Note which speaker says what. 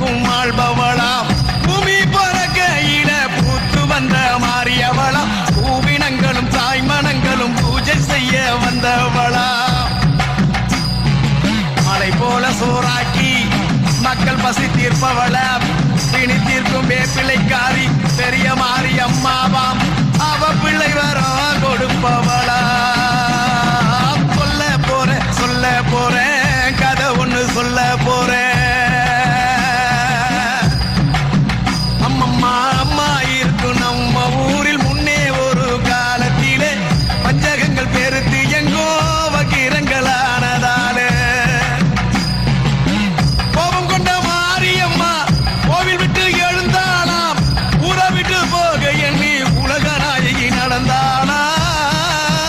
Speaker 1: உலகும் ஆள்பவளா பூமி பறக்கையில பூத்து வந்த மாறியவளா பூவினங்களும் தாய்மனங்களும் பூஜை செய்ய வந்தவளா மலை போல சோறாக்கி மக்கள் பசி தீர்ப்பவள பிணி தீர்க்கும் வேப்பிள்ளைக்காரி பெரிய மாறி அம்மாவாம் அவ பிள்ளை வர கொடுப்பவளா சொல்ல போற சொல்ல போற கதை ஒண்ணு சொல்ல போற